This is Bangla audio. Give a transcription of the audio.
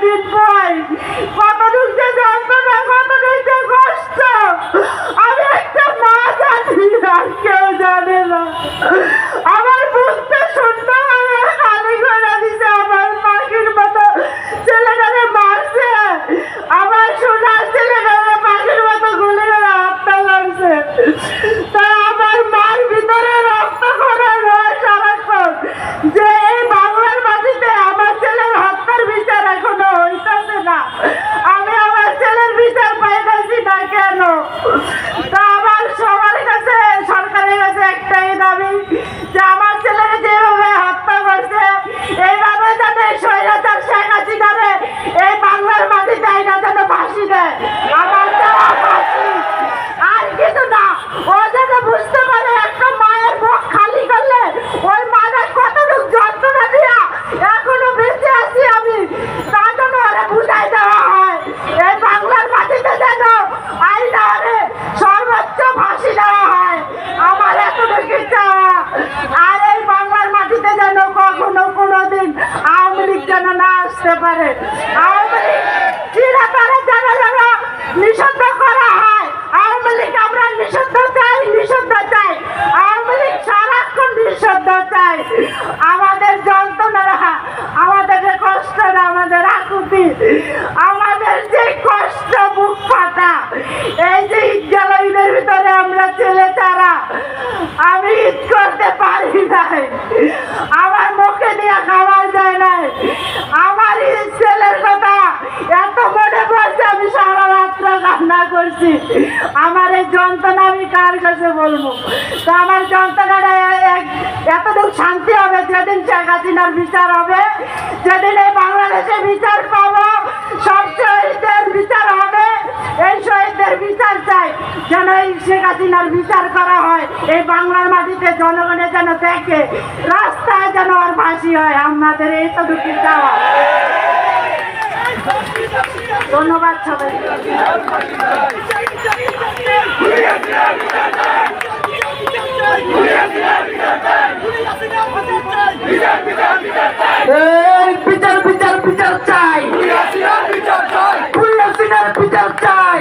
দিন পর Oh, করতে পারে। করা হয় আমরা চাই চাই। সারাক্ষণ চাই। আমাদের যন্ত্রণারা, আমাদের আমাদের যে কষ্ট বুক এই যে ভিতরে আমরা তারা করতে পারি আমার মুখে দিয়ে খাওয়া যায় নাই। করছি আমার এই যন্ত্রণা আমি কার কাছে বলব? তো আমার যন্ত্রণাটা এতটুকু শান্তি হবে যেদিন শেখ হাসিনার বিচার হবে, যেদিন এই বাংলাদেশে বিচার পাবো, সব শহীদদের বিচার হবে। এই শহীদদের বিচার চাই, যেন এই শেখ হাসিনার বিচার করা হয়, এই বাংলার মাটিতে জনগণের যেন দেখে, রাস্তায় যেন আর ফাঁসি হয়। আমাদের এই তো দুঃখিত ধন্যবাদ সবাই। বিচার বিচার বিচার বিচার চাই। বিচার চাই।